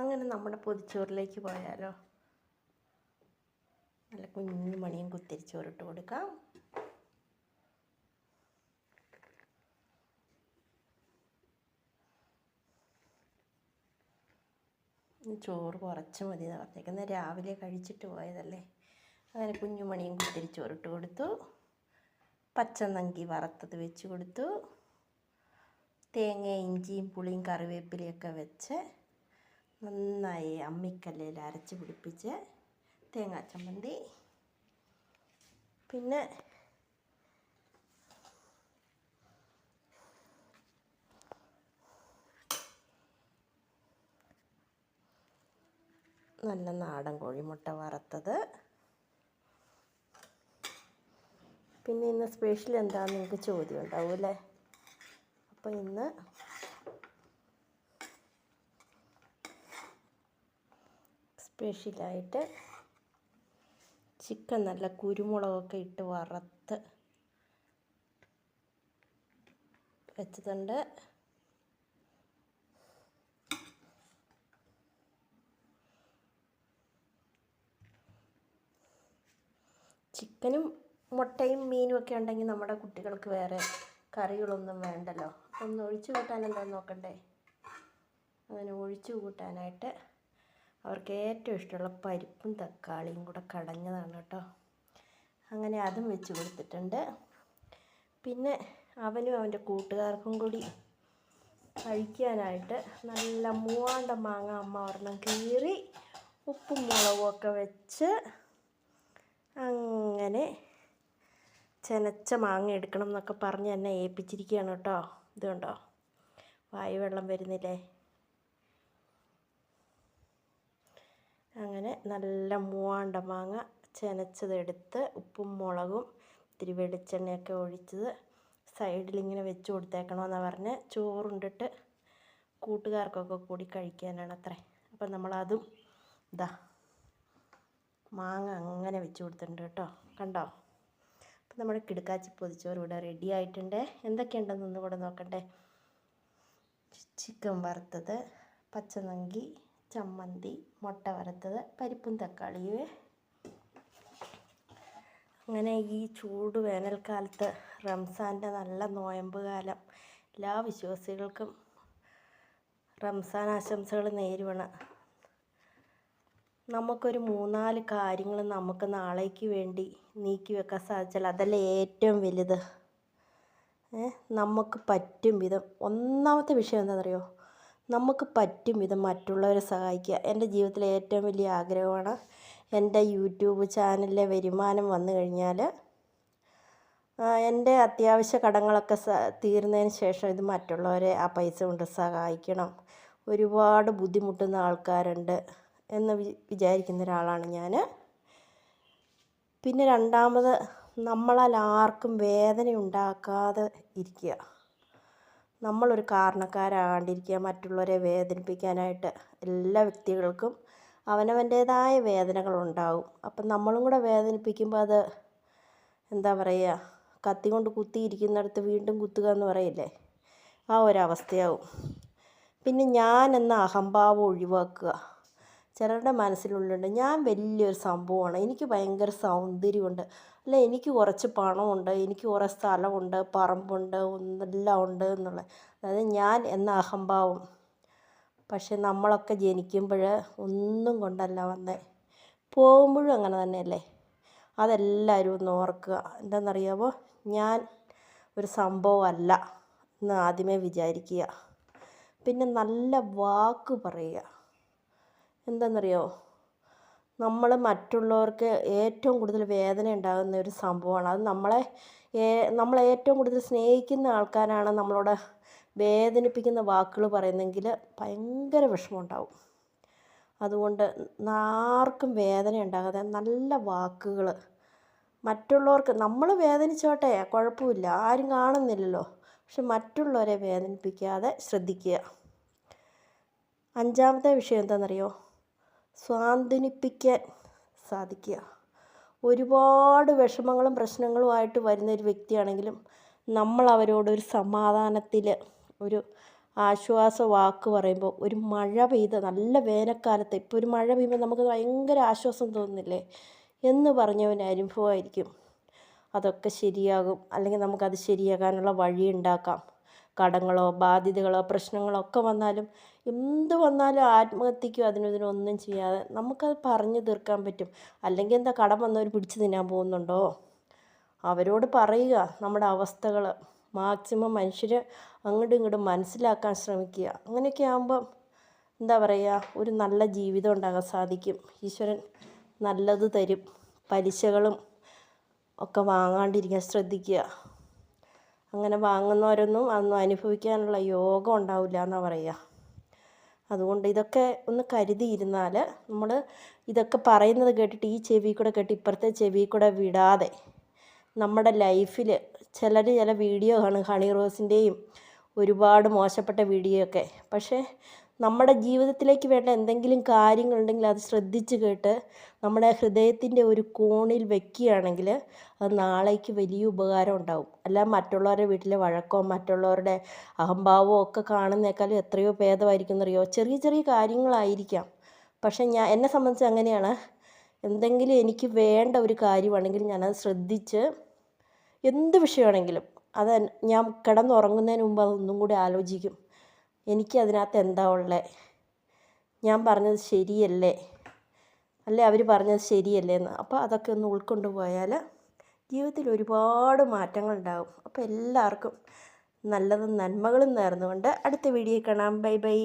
അങ്ങനെ നമ്മുടെ പൊതിച്ചോറിലേക്ക് പോയാലോ? നല്ല കുഞ്ഞു മണിയും കുത്തിരിച്ചോറിട്ട് കൊടുക്കാം. ചോറ് കുറച്ച് മതി എന്ന് പറഞ്ഞേക്കുന്നത് രാവിലെ കഴിച്ചിട്ട് പോയതല്ലേ? അങ്ങനെ കുഞ്ഞുമണിയും കുത്തിരിച്ചോറിട്ട് കൊടുത്തു. പച്ചനങ്കി വറുത്തത് വെച്ച് കൊടുത്തു. തേങ്ങ ഇഞ്ചിയും പുളിയും കറിവേപ്പിലയൊക്കെ വെച്ച് നന്നായി അമ്മിക്കല്ലിൽ അരച്ച് പിടിപ്പിച്ച് തേങ്ങാ ചമ്മന്തി. പിന്നെ നല്ല നാടൻ കോഴിമുട്ട വറുത്തത്. പിന്നെ ഇന്ന് സ്പെഷ്യൽ എന്താണെന്ന് നിങ്ങൾക്ക് ചോദ്യം ഉണ്ടാവും അല്ലേ അപ്പോൾ ഇന്ന് സ്പെഷ്യലായിട്ട് ചിക്കൻ നല്ല കുരുമുളകൊക്കെ ഇട്ട് വറുത്ത് വെച്ചിട്ടുണ്ട്. ചിക്കനും മുട്ടയും മീനും ഒക്കെ ഉണ്ടെങ്കിൽ നമ്മുടെ കുട്ടികൾക്ക് വേറെ കറികളൊന്നും വേണ്ടല്ലോ. ഒന്ന് ഒഴിച്ചു കൂട്ടാൻ എന്താണെന്ന് നോക്കണ്ടേ? അങ്ങനെ ഒഴിച്ചു കൂട്ടാനായിട്ട് അവർക്ക് ഏറ്റവും ഇഷ്ടമുള്ള പരിപ്പും തക്കാളിയും കൂടെ കടഞ്ഞതാണ് കേട്ടോ. അങ്ങനെ അതും വെച്ച് കൊടുത്തിട്ടുണ്ട്. പിന്നെ അവനും അവന്റെ കൂട്ടുകാർക്കും കൂടി കഴിക്കാനായിട്ട് നല്ല മൂവാണ്ട മാങ്ങ അമ്മ ഒരെണ്ണം കീറി ഉപ്പും മുളകും ഒക്കെ വെച്ച് അങ്ങനെ ചെനച്ച മാങ്ങ എടുക്കണം എന്നൊക്കെ പറഞ്ഞ് എന്നെ ഏൽപ്പിച്ചിരിക്കുകയാണ് കേട്ടോ. ഇതുണ്ടോ വായു വെള്ളം വരുന്നില്ലേ? അങ്ങനെ നല്ല മൂവാണ്ട മാങ്ങ ചെനച്ചതെടുത്ത് ഉപ്പും മുളകും ഇത്തിരി വെളിച്ചെണ്ണയൊക്കെ ഒഴിച്ചത് സൈഡിലിങ്ങനെ വെച്ച് കൊടുത്തേക്കണമെന്നാണ് പറഞ്ഞ് ചോറുണ്ടിട്ട് കൂട്ടുകാർക്കൊക്കെ കൂടി കഴിക്കാനാണ് അത്രേ അപ്പം നമ്മളതും ഇതാ മാങ്ങ അങ്ങനെ വെച്ച് കൊടുത്തിട്ടുണ്ട് കേട്ടോ. കണ്ടോ? അപ്പം നമ്മുടെ കിടക്കാച്ചി പൊതിച്ചോറ് ഇവിടെ റെഡി ആയിട്ടുണ്ട്. എന്തൊക്കെയുണ്ടെന്നൊന്നും കൂടെ നോക്കട്ടെ ചിക്കൻ വറുത്തത് പച്ചനങ്കി ചമ്മന്തി മുട്ട വറുത്തത് പരിപ്പും തക്കാളിയും. അങ്ങനെ ഈ ചൂട് വേനൽക്കാലത്ത് റംസാന്റെ നല്ല നോയമ്പ് കാലം. എല്ലാ വിശ്വാസികൾക്കും റംസാൻ ആശംസകൾ നേരുവാണ്. നമുക്കൊരു മൂന്നാൽ കാര്യങ്ങൾ നമുക്ക് നാളേക്ക് വേണ്ടി നീക്കി വെക്കാൻ സാധിച്ചാൽ അതല്ലേ ഏറ്റവും വലുത്. നമുക്ക് പറ്റും വിധം. ഒന്നാമത്തെ വിഷയം എന്താണെന്നറിയോ? നമുക്ക് പറ്റും വിധം മറ്റുള്ളവരെ സഹായിക്കുക. എന്റെ ജീവിതത്തിലെ ഏറ്റവും വലിയ ആഗ്രഹമാണ് എന്റെ യൂട്യൂബ് ചാനലിലെ വരുമാനം വന്നു കഴിഞ്ഞാൽ എന്റെ അത്യാവശ്യ കടങ്ങളൊക്കെ സ തീർന്നതിന് ശേഷം ഇത് മറ്റുള്ളവരെ ആ പൈസ കൊണ്ട് സഹായിക്കണം. ഒരുപാട് ബുദ്ധിമുട്ടുന്ന ആൾക്കാരുണ്ട് എന്ന് വിചാരിക്കുന്ന ഒരാളാണ് ഞാൻ. പിന്നെ രണ്ടാമത് നമ്മളാൽ ആർക്കും വേദന ഉണ്ടാക്കാതെ ഇരിക്കുക. നമ്മളൊരു കാരണക്കാരാണ്ടിരിക്കുക മറ്റുള്ളവരെ വേദനിപ്പിക്കാനായിട്ട് എല്ലാ വ്യക്തികൾക്കും അവനവന്റേതായ വേദനകളുണ്ടാവും. അപ്പം നമ്മളും കൂടെ വേദനിപ്പിക്കുമ്പോൾ അത് എന്താ പറയുക കത്തി കൊണ്ട് കുത്തിയിരിക്കുന്നിടത്ത് വീണ്ടും കുത്തുക എന്ന് പറയില്ലേ? ആ ഒരവസ്ഥയാവും. പിന്നെ ഞാൻ എന്ന അഹംഭാവം ഒഴിവാക്കുക. ചിലരുടെ മനസ്സിലുള്ളുണ്ട് ഞാൻ വലിയൊരു സംഭവമാണ്. എനിക്ക് ഭയങ്കര സൗന്ദര്യമുണ്ട്. അല്ല എനിക്ക് കുറച്ച് പണമുണ്ട്. എനിക്ക് കുറേ സ്ഥലമുണ്ട്. പറമ്പുണ്ട്. എല്ലാം ഉണ്ട് എന്നുള്ള. അതായത് ഞാൻ എന്ന അഹംഭാവം. പക്ഷെ നമ്മളൊക്കെ ജനിക്കുമ്പോൾ ഒന്നും കൊണ്ടല്ല വന്നേ. പോകുമ്പോഴും അങ്ങനെ തന്നെയല്ലേ? അതെല്ലാവരും ഒന്ന് ഓർക്കുക. എന്താണെന്നറിയാമോ ഞാൻ ഒരു സംഭവമല്ല എന്ന് ആദ്യമേ വിചാരിക്കുക. പിന്നെ നല്ല വാക്ക് പറയുക. എന്താണെന്നറിയോ നമ്മൾ മറ്റുള്ളവർക്ക് ഏറ്റവും കൂടുതൽ വേദന ഉണ്ടാകുന്ന ഒരു സംഭവമാണ്. അത് നമ്മളെ നമ്മളെ ഏറ്റവും കൂടുതൽ സ്നേഹിക്കുന്ന ആൾക്കാരാണ് നമ്മളോട് വേദനിപ്പിക്കുന്ന വാക്കുകൾ പറയുന്നെങ്കിൽ ഭയങ്കര വിഷമമുണ്ടാവും. അതുകൊണ്ട് ആർക്കും വേദന ഉണ്ടാകാതെ നല്ല വാക്കുകൾ മറ്റുള്ളവർക്ക് നമ്മൾ വേദനിച്ചോട്ടെ കുഴപ്പമില്ല ആരും കാണുന്നില്ലല്ലോ. പക്ഷെ മറ്റുള്ളവരെ വേദനിപ്പിക്കാതെ ശ്രദ്ധിക്കുക. അഞ്ചാമത്തെ വിഷയം എന്താണെന്നറിയോ സ്വാന്തനിപ്പിക്കാൻ സാധിക്കുക. ഒരുപാട് വിഷമങ്ങളും പ്രശ്നങ്ങളുമായിട്ട് വരുന്ന ഒരു വ്യക്തിയാണെങ്കിലും നമ്മൾ അവരോടൊരു സമാധാനത്തിൽ ഒരു ആശ്വാസ വാക്ക് പറയുമ്പോൾ ഒരു മഴ പെയ്ത നല്ല വേനൽക്കാലത്ത് ഇപ്പോൾ ഒരു മഴ പെയ്യുമ്പോൾ നമുക്ക് ഭയങ്കര ആശ്വാസം തോന്നുന്നില്ലേ? എന്ന് പറഞ്ഞ ഒരു അനുഭവമായിരിക്കും. അതൊക്കെ ശരിയാകും. അല്ലെങ്കിൽ നമുക്കത് ശരിയാകാനുള്ള വഴി ഉണ്ടാക്കാം. കടങ്ങളോ ബാധ്യതകളോ പ്രശ്നങ്ങളോ ഒക്കെ വന്നാലും എന്ത് വന്നാലും ആത്മഹത്യക്കും അതിനും ഇതിനും ഒന്നും ചെയ്യാതെ നമുക്കത് പറഞ്ഞു തീർക്കാൻ പറ്റും. അല്ലെങ്കിൽ എന്താ കടം വന്നവർ പിടിച്ചു തിന്നാൻ പോകുന്നുണ്ടോ? അവരോട് പറയുക നമ്മുടെ അവസ്ഥകൾ. മാക്സിമം മനുഷ്യർ അങ്ങോട്ടും ഇങ്ങോട്ടും മനസ്സിലാക്കാൻ ശ്രമിക്കുക. അങ്ങനെയൊക്കെ ആകുമ്പം എന്താ പറയുക ഒരു നല്ല ജീവിതം ഉണ്ടാകാൻ സാധിക്കും. ഈശ്വരൻ നല്ലത് തരും. പലിശകളും ഒക്കെ വാങ്ങാണ്ടിരിക്കാൻ ശ്രദ്ധിക്കുക. അങ്ങനെ വാങ്ങുന്നവരൊന്നും അതൊന്നും അനുഭവിക്കാനുള്ള യോഗം ഉണ്ടാവില്ല എന്നാണ് പറയുക. അതുകൊണ്ട് ഇതൊക്കെ ഒന്ന് കരുതിയിരുന്നാൽ നമ്മൾ ഇതൊക്കെ പറയുന്നത് കേട്ടിട്ട് ഈ ചെവി കൂടെ കേട്ട് ഇപ്പുറത്തെ ചെവി കൂടെ വിടാതെ നമ്മുടെ ലൈഫിൽ ചിലർ ചില വീഡിയോ ആണ് ഹണി റോസിന്റെയും ഒരുപാട് മോശപ്പെട്ട വീഡിയോ ഒക്കെ പക്ഷേ നമ്മുടെ ജീവിതത്തിലേക്ക് വേണ്ട എന്തെങ്കിലും കാര്യങ്ങളുണ്ടെങ്കിൽ അത് ശ്രദ്ധിച്ച് കേട്ട് നമ്മുടെ ഹൃദയത്തിന്റെ ഒരു കോണിൽ വെക്കുകയാണെങ്കിൽ അത് നാളേക്ക് വലിയ ഉപകാരം ഉണ്ടാവും. അല്ല മറ്റുള്ളവരുടെ വീട്ടിലെ വഴക്കോ മറ്റുള്ളവരുടെ അഹംഭാവമോ ഒക്കെ കാണുന്നേക്കാളും എത്രയോ ഭേദമായിരിക്കും എന്നറിയോ ചെറിയ ചെറിയ കാര്യങ്ങളായിരിക്കാം. പക്ഷേ ഞാൻ എന്നെ സംബന്ധിച്ച് അങ്ങനെയാണ്. എന്തെങ്കിലും എനിക്ക് വേണ്ട ഒരു കാര്യമാണെങ്കിൽ ഞാനത് ശ്രദ്ധിച്ച് എന്ത് വിഷയമാണെങ്കിലും അത് ഞാൻ കിടന്നുറങ്ങുന്നതിന് മുമ്പ് അതൊന്നും കൂടി ആലോചിക്കും. എനിക്ക് അതിനകത്ത് എന്താ ഉള്ളത് ഞാൻ പറഞ്ഞത് ശരിയല്ലേ? അല്ലേ? അവർ പറഞ്ഞത് ശരിയല്ലേ എന്ന്. അപ്പോൾ അതൊക്കെ ഒന്ന് ഉൾക്കൊണ്ട് പോയാൽ ജീവിതത്തിൽ ഒരുപാട് മാറ്റങ്ങളുണ്ടാകും അപ്പോൾ എല്ലാവർക്കും നല്ലതും നന്മകളും നേർന്നുകൊണ്ട് അടുത്ത വീഡിയോ കാണാം. Bye bye.